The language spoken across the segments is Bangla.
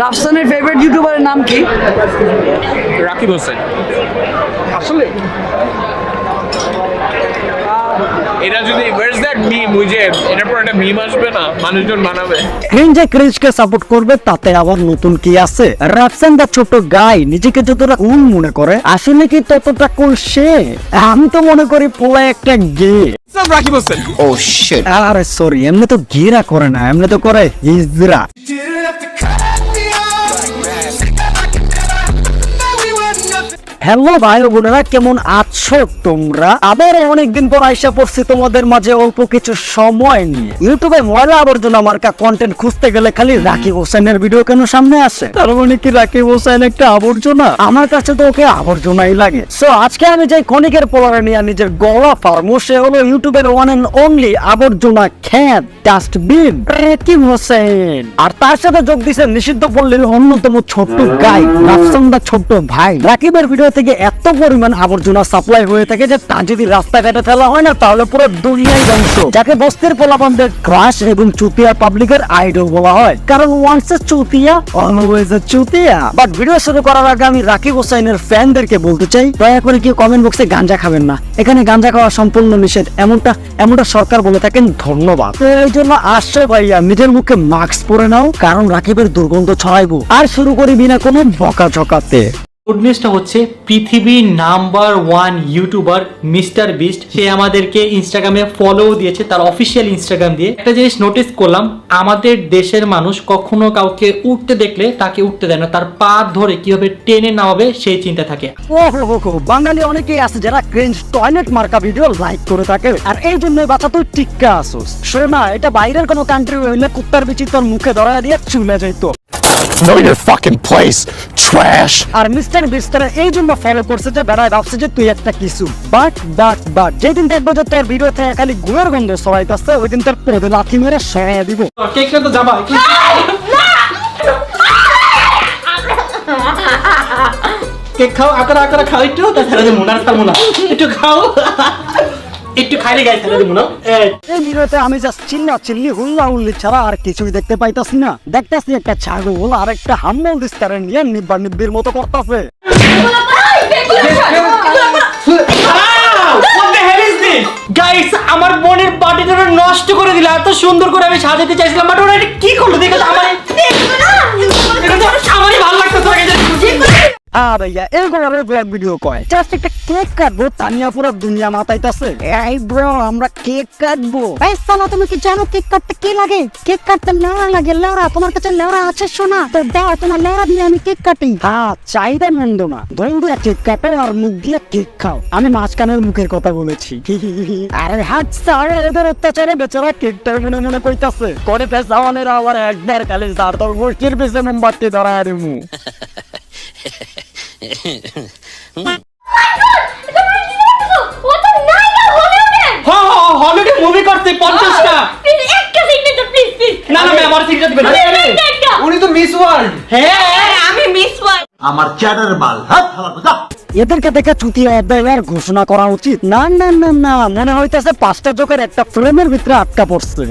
রাফসানের ফেভারিট ইউটিউবারের নাম কি? রাকিব হোসেন। আসলে? এটা যদি ওয়ার্স দ্যাট মিম ওই যে এটার পর একটা মিম আসবে না? মানুষজন বানাবে। ক্রিঞ্জে ক্রিঞ্জকে সাপোর্ট করবে তাতে আবার নতুন কি আছে? রাফসান দা ছোট গাই নিজেকে যতটা কুল মনে করে আসলে কি ততটা কুল সে? আমি তো মনে করি পোলা একটা গে সব রাকিব হোসেন? Oh. আরে সরি এমনি তো গিরা করে না এমনি তো করে হিজরা হ্যালো ভাই বোনেরা কেমন আছো তোমরা? আবার অনেকদিন পর আইসা পড়ছি তোমাদের মাঝে অল্প কিছু সময় নিয়ে। ইউটিউবে ময়লা আবর্জনা মার্কা কন্টেন্ট খুঁজতে গেলে খালি রাকিব হোসেনের ভিডিও কেন সামনে আসে? তার মানে কি রাকিব হোসেন একটা আবর্জনা? আমার কাছে তো ওকে আবর্জনাই লাগে। সো আজকে আমি যাই ক্ষণিকের পোলারে নিয়ে নিজের গলা ফার্মো সে হলো ইউটিউবের ওয়ান এন্ড অনলি আবর্জনা খ্যাত ডাস্টবিন রাকিব হোসেন। আর তার সাথে যোগ দিছে নিষিদ্ধ পল্লীর অন্যতম ছোট্ট গাই রাফসান্দা ছোট্ট ভাই। রাকিবের ভিডিও থেকে এত পরিমাণ আবর্জনা সাপ্লাই হয়ে থাকে যে তা যদি রাস্তাঘাটে ফেলা হয় না, তাহলে পুরো দুনিয়াই ধ্বংস। যাকে বস্তির পোলাপানদের ক্রাশ এবং চুতিয়া পাবলিকের আইডল বলা হয়। কারণ once a Chutia always a Chutia. But video শুরু করার আগে আমি রাকিব হোসেনের ফ্যানদেরকে বলতে চাই, দয়া করে কেউ কমেন্ট বক্সে গাঞ্জা খাবেন না। এখানে গাঞ্জা খাওয়া সম্পূর্ণ নিষেধ, এমনটা এমনটা সরকার বলে থাকেন ধন্যবাদ। তো এই জন্য আশ্রয় ভাইয়া, নিজের মুখে মাস্ক পরে নাও, কারণ রাকিবের দুর্গন্ধ ছড়াইবো। আর শুরু করি বিনা কোনো বকা ঝকাতে গুড হচ্ছে পৃথিবীর number one YouTuber Mister Beast সে আমাদেরকে ইনস্টাগ্রামে ফলো দিয়েছে, তার অফিসিয়াল ইনস্টাগ্রাম দিয়ে। একটা জিনিস নোটিস করলাম, আমাদের দেশের মানুষ কখনো কাউকে উঠতে দেখলে তাকে উঠতে দেয় না, তার পা ধরে কীভাবে টেনে নামাবে সেই চিন্তা থাকে। বাঙালি অনেকেই আছে যারা ক্রিঞ্জ টয়লেট মার্কা ভিডিও লাইক করে থাকে, আর এই জন্য বাচ্চা তুই টিক্কা আসুস শোনা এটা বাইরের কোনো কান্ট্রি হইলে কুত্তার বিচি তোর মুখে ধরা দিয়ে চুলে যাইতো। Know your fucking place, trash. আর মিস্টার বিস্টার এই জন্য ফলো করছে যে বেড়ায় ভাবছে যে তুই একটা কিছু। বাট বাট বাট যেদিন দেখব যে তোর ভিডিও থেকে খালি গুয়ের গন্ধ সবাইতেছে ওই দিন তোর পদে লাথি মেরে সরাই দিব। কেকটা তো যাবা? কেক খাও? আকার আকার খাও একটু। তাছাড়া যে মোনার খাব না একটু খাও। একটু খাইলে গাই তাহলে এই। এই ভিডিওতে আমি জাস্ট চিল্লা চিল্লি হুল্লা হুল্লি ছাড়া আর কিছুই দেখতে পাইতাছি না। দেখতেছি একটা ছাগল আর একটা হাম্মল দিস্তারে নিয়ে নিব্বা নিব্বির মতো করতেছে। গাইস আমার বোনের পার্টিটা নষ্ট করে দিল এত সুন্দর করে আমি সাজাতে চাইছিলাম বাট ওরা কি করল? দেখো আমার আমারই ভালো লাগতেছে ইয়া এরকম ব্লগ ভিডিও কয়। জাস্ট একটা কেক কাটবো তানিয়া পুরো দুনিয়া মাথাইতাছে এই ব্রো আমরা কেক কাটবো। এই তুমি কি জানো কেক কাটতে কি লাগে? কেক কাটতে লেওড়া লাগে লেওড়া তোমার কাছে লেওড়া আছে শোনা তো দাও তোমার লেওড়া দিয়ে আমি কেক কাটি। হ্যাঁ মেন্দ না। দিয়ে কেক কাটে আর মুখ দিয়ে কেক খাও। আমি মাঝখানের মুখের কথা বলেছি। আরে হাত এদের অত্যাচারে বেচারা কেকটা মনে মনে কইতাছে। করে পেছাওয়ানের আবার একবার কালে যার তোর গোষ্ঠীর পেছনে মোমবাতি ধরা আরে মু এদেরকে দেখে চুতিয়া এবার ঘোষণা করা উচিত। না না না না, মনে হইতেছে পাঁচটা চোখের একটা ফ্রেমের ভিতরে আটকা পড়ছে।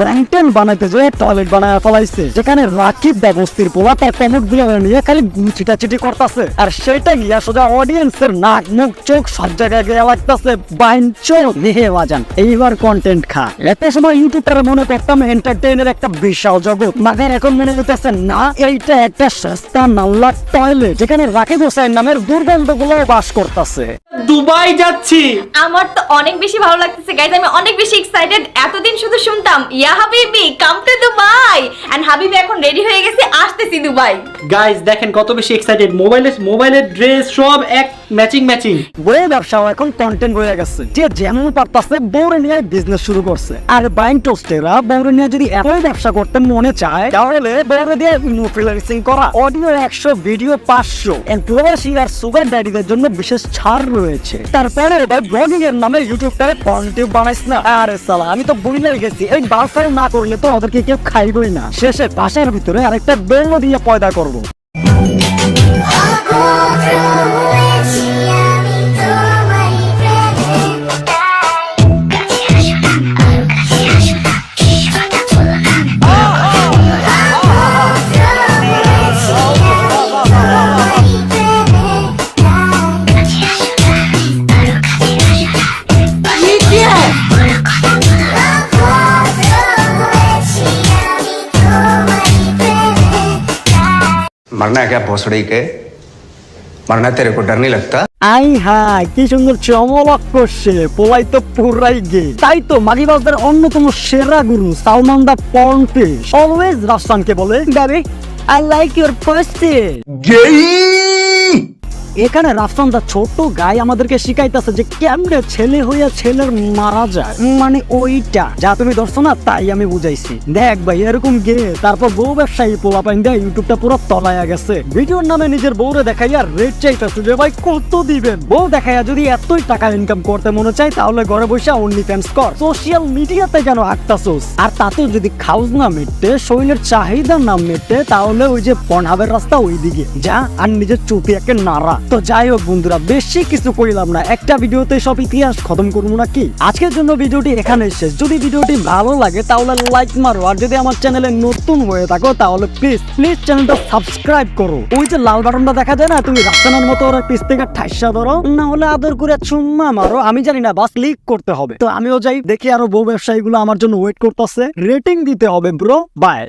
কন্টেন্ট বানাইতে যে টয়লেট বানায় ফেলাইছে যেখানে রাকিব ব্যবস্থির পোলা তার কমেন্টগুলো নিয়ে খালি চিটাচিটি করতেছে। আর সেটা গিয়া সোজা অডিয়েন্স এর নাক মুখ চোখ সব জায়গায় গিয়ে লাগতেছে। বাইন চোখ দেহে বাজান এইবার কন্টেন্ট খা। এত সময় ইউটিউবের মনে করতাম এন্টারটেইনের একটা বিশাল জগৎ। মাঝের এখন মনে হইতেছে না এইটা একটা সস্তা নাল্লা টয়লেট যেখানে রাকিব হোসেন নামের দুর্গন্ধগুলো বাস করতেছে। দুবাই যাচ্ছি। আমার তো অনেক বেশি ভালো লাগতেছে। গাইজ আমি অনেক বেশি এক্সাইটেড এতদিন শুধু শুনতাম ইয়া হাবিবি কাম টু দুবাই এন্ড হাবিবি এখন রেডি হয়ে গেছে আসতেছি দুবাই গাইস দেখেন কত বেশি এক্সাইটেড মোবাইলের মোবাইলের ড্রেস সব এক ম্যাচিং ম্যাচিং বইয়ের ব্যবসাও এখন কন্টেন্ট গেছে। যে যেমন পারতাছে বউরে নিয়ে বিজনেস শুরু করছে। আর বাইন টোস্টেরা বউরে নিয়ে যদি এতই ব্যবসা করতে মনে চায় তাহলে বউরে দিয়ে ইনফ্লুয়েন্সিং করা। অডিও একশো ভিডিও পাঁচশো। আর সুগার ড্যাডিদের জন্য বিশেষ ছাড় রয়েছে। তারপরে এবার ব্লগিং এর নামে ইউটিউবটারে পজিটিভ বানাইস না। আরে সালা আমি তো বুঝলে গেছি। এই বাসায় না করলে তো ওদেরকে কেউ খাইবই না। শেষে বাসার ভিতরে আরেকটা বেঙ্গ দিয়ে পয়দা করব। मरना है क्या भोसड़ी के मरना तेरे को डर नहीं लगता আই হাই কি সুন্দর চমলক করছে পোলাই তো পুরাই গে তাই তো মাগিবাজদের অন্যতম সেরা গুরু সালমান দা পন্টে অলওয়েজ রাফসানকে বলে বেবি আই লাইক ইউর পোস্টে এখানে রাফসান দা ছোট গাই আমাদেরকে শিখাইতেছে যে কেমনে ছেলে হইয়া ছেলের মারা যায়। মানে ওইটা। যা তুমি ধরছো না, তাই আমি বুঝাইছি। দেখ ভাই, এরকম গে তারপর বউ ব্যবসায়ী পোলা পাইন দেয় ইউটিউবটা পুরো তলায়া গেছে। ভিডিওর নামে নিজের বউরে দেখাইয়া রেট চাইতেছে যে ভাই, কত দিবেন? বউ দেখাইয়া যদি এতই টাকা ইনকাম করতে মনে চাই তাহলে ঘরে বসে অনলি ফ্যান্স কর। সোশ্যাল মিডিয়াতে কেন আটটাছোস আর তাতেও যদি খাউজ না মেটে, শরীরের চাহিদা না মেটে, তাহলে ওই যে পনহাবের রাস্তা ওইদিকে। যা, আর নিজের চুটি একে নাড়া। তো যাই হোক বন্ধুরা, বেশি কিছু কইলাম না। একটা ভিডিওতে সব ইতিহাস খতম করব নাকি? আজকের জন্য ভিডিওটি এখানে শেষ। যদি ভিডিওটি ভালো লাগে, তাহলে লাইক মারো। আর যদি আমার চ্যানেলে নতুন হয়ে থাকো, তাহলে প্লিজ প্লিজ চ্যানেলটা সাবস্ক্রাইব করো। ওই যে লাল বাটনটা দেখা যায় না, তুমি রাস্তানার মতো ওরা পিস থেকে ঠাইসা ধরো। না হলে আদর করে চুম্মা মারো। আমি জানি না, বাস ক্লিক করতে হবে। তো আমিও যাই, দেখি আরও বউ ব্যবসায়ীগুলো আমার জন্য ওয়েট করতেছে। রেটিং দিতে হবে ব্রো বাই